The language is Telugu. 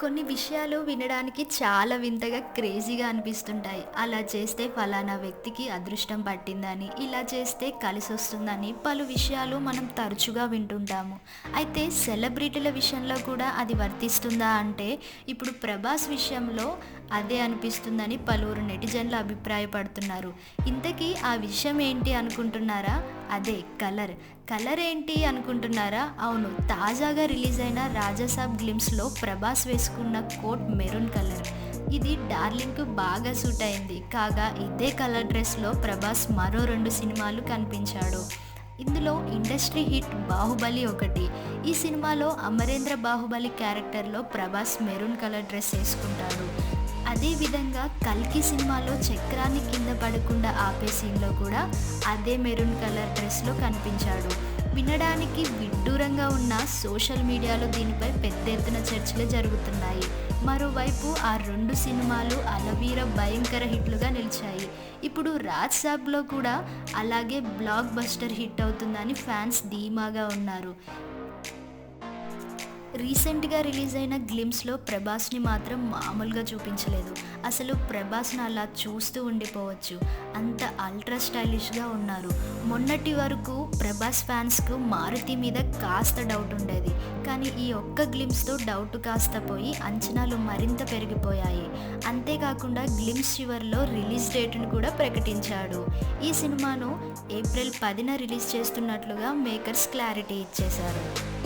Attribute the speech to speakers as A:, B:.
A: కొన్ని విషయాలు వినడానికి చాలా వింతగా క్రేజీగా అనిపిస్తుంటాయి. అలా చేస్తే ఫలానా వ్యక్తికి అదృష్టం పట్టిందని ఇలా చేస్తే కలిసి వస్తుందని పలు విషయాలు మనం తరచుగా వింటుంటాము. అయితే సెలబ్రిటీల విషయంలో కూడా అది వర్తిస్తుందా అంటే ఇప్పుడు ప్రభాస్ విషయంలో అదే అనిపిస్తుందని పలువురు నెటిజన్లు అభిప్రాయపడుతున్నారు. ఇంతకీ ఆ విషయం ఏంటి అనుకుంటున్నారా? అదే కలర్. కలర్ ఏంటి అనుకుంటున్నారా? అవును తాజాగా రిలీజ్ అయిన రాజాసాబ్ గ్లిమ్స్లో ప్రభాస్ వేసుకున్న కోట్ మెరూన్ కలర్. ఇది డార్లింగ్కు బాగా సూట్ అయింది. కాగా ఇదే కలర్ డ్రెస్లో ప్రభాస్ మరో రెండు సినిమాలు కనిపించాడు. ఇందులో ఇండస్ట్రీ హిట్ బాహుబలి ఒకటి. ఈ సినిమాలో అమరేంద్ర బాహుబలి క్యారెక్టర్లో ప్రభాస్ మెరూన్ కలర్ డ్రెస్ వేసుకుంటాడు. అదేవిధంగా కల్కి సినిమాలో చక్రాన్ని కింద పడకుండా ఆపే సీన్లో కూడా అదే మెరూన్ కలర్ డ్రెస్లో కనిపించాడు. వినడానికి విడ్డూరంగా ఉన్న సోషల్ మీడియాలో దీనిపై పెద్ద ఎత్తున చర్చలు జరుగుతున్నాయి. మరోవైపు ఆ రెండు సినిమాలు అలవీర భయంకర హిట్లుగా నిలిచాయి. ఇప్పుడు రాజ్ సాబ్లో కూడా అలాగే బ్లాక్ బస్టర్ హిట్ అవుతుందని ఫ్యాన్స్ ధీమాగా ఉన్నారు. రీసెంట్గా రిలీజ్ అయిన గ్లిమ్స్లో ప్రభాస్ని మాత్రం మామూలుగా చూపించలేదు. అసలు ప్రభాస్ని అలా చూస్తూ ఉండిపోవచ్చు. అంత అల్ట్రా స్టైలిష్గా ఉన్నారు. మొన్నటి వరకు ప్రభాస్ ఫ్యాన్స్కు మారుతి మీద కాస్త డౌట్ ఉండేది. కానీ ఈ ఒక్క గ్లిమ్స్తో డౌట్ కాస్త పోయి అంచనాలు మరింత పెరిగిపోయాయి. అంతేకాకుండా గ్లిమ్స్ చివరిలో రిలీజ్ డేట్ను కూడా ప్రకటించాడు. ఈ సినిమాను ఏప్రిల్ పదిన రిలీజ్ చేస్తున్నట్లుగా మేకర్స్ క్లారిటీ ఇచ్చేశారు.